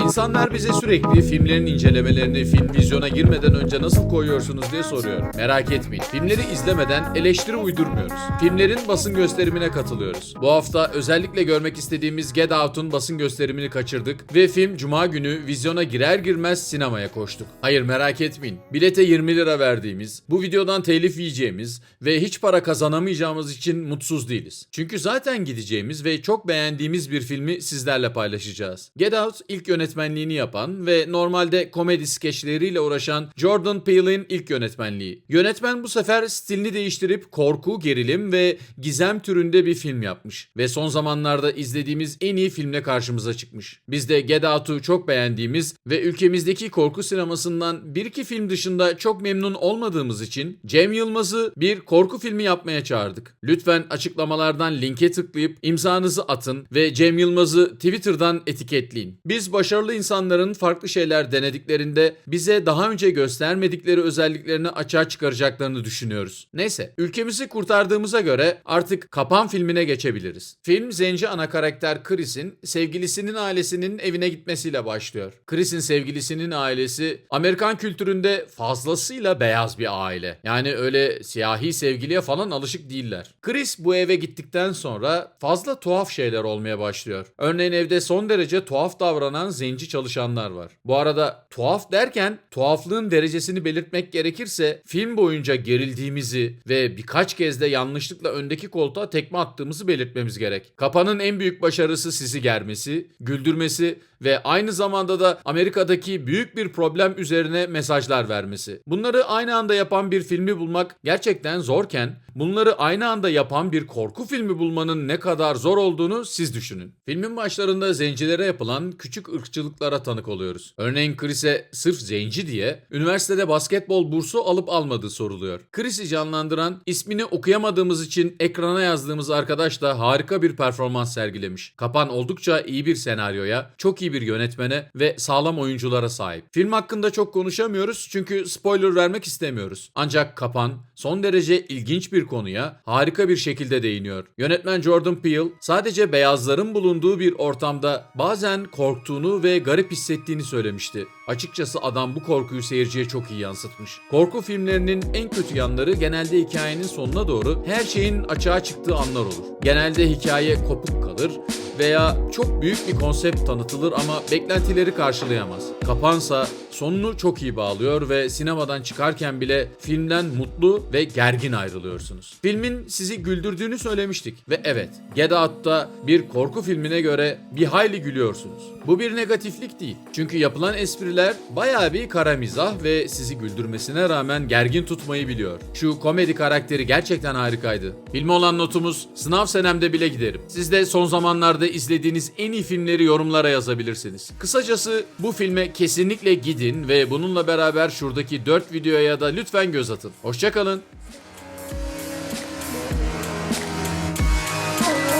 İnsanlar bize sürekli filmlerin incelemelerini film vizyona girmeden önce nasıl koyuyorsunuz diye soruyor. Merak etmeyin. Filmleri izlemeden eleştiri uydurmuyoruz. Filmlerin basın gösterimine katılıyoruz. Bu hafta özellikle görmek istediğimiz Get Out'un basın gösterimini kaçırdık ve film cuma günü vizyona girer girmez sinemaya koştuk. Hayır merak etmeyin. Bilete 20 lira verdiğimiz, bu videodan telif yiyeceğimiz ve hiç para kazanamayacağımız için mutsuz değiliz. Çünkü zaten gideceğimiz ve çok beğendiğimiz bir filmi sizlerle paylaşacağız. Get Out ilk yönetmenliğini yapan ve normalde komedi skeçleriyle uğraşan Jordan Peele'in ilk yönetmenliği. Yönetmen bu sefer stilini değiştirip korku, gerilim ve gizem türünde bir film yapmış. Ve son zamanlarda izlediğimiz en iyi filmle karşımıza çıkmış. Biz de Get Out'u çok beğendiğimiz ve ülkemizdeki korku sinemasından bir iki film dışında çok memnun olmadığımız için Cem Yılmaz'ı bir korku filmi yapmaya çağırdık. Lütfen açıklamalardan linke tıklayıp imzanızı atın ve Cem Yılmaz'ı Twitter'dan etiketleyin. Biz başarılı insanların farklı şeyler denediklerinde bize daha önce göstermedikleri özelliklerini açığa çıkaracaklarını düşünüyoruz. Neyse, ülkemizi kurtardığımıza göre artık Kapan filmine geçebiliriz. Film zenci ana karakter Chris'in sevgilisinin ailesinin evine gitmesiyle başlıyor. Chris'in sevgilisinin ailesi Amerikan kültüründe fazlasıyla beyaz bir aile. Yani öyle siyahi sevgiliye falan alışık değiller. Chris bu eve gittikten sonra fazla tuhaf şeyler olmaya başlıyor. Örneğin evde son derece tuhaf davranan zenci çalışanlar var. Bu arada tuhaf derken tuhaflığın derecesini belirtmek gerekirse film boyunca gerildiğimizi ve birkaç kez de yanlışlıkla öndeki koltuğa tekme attığımızı belirtmemiz gerek. Kapanın en büyük başarısı sizi germesi, güldürmesi ve aynı zamanda da Amerika'daki büyük bir problem üzerine mesajlar vermesi. Bunları aynı anda yapan bir filmi bulmak gerçekten zorken bunları aynı anda yapan bir korku filmi bulmanın ne kadar zor olduğunu siz düşünün. Filmin başlarında zencilere yapılan küçük ırkçılıklara tanık oluyoruz. Örneğin Chris'e sırf zenci diye üniversitede basketbol bursu alıp almadığı soruluyor. Chris'i canlandıran ismini okuyamadığımız için ekrana yazdığımız arkadaş da harika bir performans sergilemiş. Kapan oldukça iyi bir senaryoya, çok iyi bir yönetmene ve sağlam oyunculara sahip. Film hakkında çok konuşamıyoruz çünkü spoiler vermek istemiyoruz. Ancak Kapan son derece ilginç bir konuya harika bir şekilde değiniyor. Yönetmen Jordan Peele sadece beyazların bulunduğu bir ortamda bazen korktuğunu ve garip hissettiğini söylemişti. Açıkçası adam bu korkuyu seyirciye çok iyi yansıtmış. Korku filmlerinin en kötü yanları genelde hikayenin sonuna doğru her şeyin açığa çıktığı anlar olur. Genelde hikaye kopuk kalır veya çok büyük bir konsept tanıtılır ama beklentileri karşılayamaz. Kapansa sonunu çok iyi bağlıyor ve sinemadan çıkarken bile filmden mutlu ve gergin ayrılıyorsunuz. Filmin sizi güldürdüğünü söylemiştik ve evet Get Out'ta bir korku filmine göre bir hayli gülüyorsunuz. Bu bir negatiflik değil. Çünkü yapılan espriler bayağı bir kara mizah ve sizi güldürmesine rağmen gergin tutmayı biliyor. Şu komedi karakteri gerçekten harikaydı. Filme olan notumuz sınav senemde bile giderim. Siz de son zamanlarda izlediğiniz en iyi filmleri yorumlara yazabilirsiniz. Kısacası bu filme kesinlikle gidin ve bununla beraber şuradaki 4 videoya da lütfen göz atın. Hoşçakalın.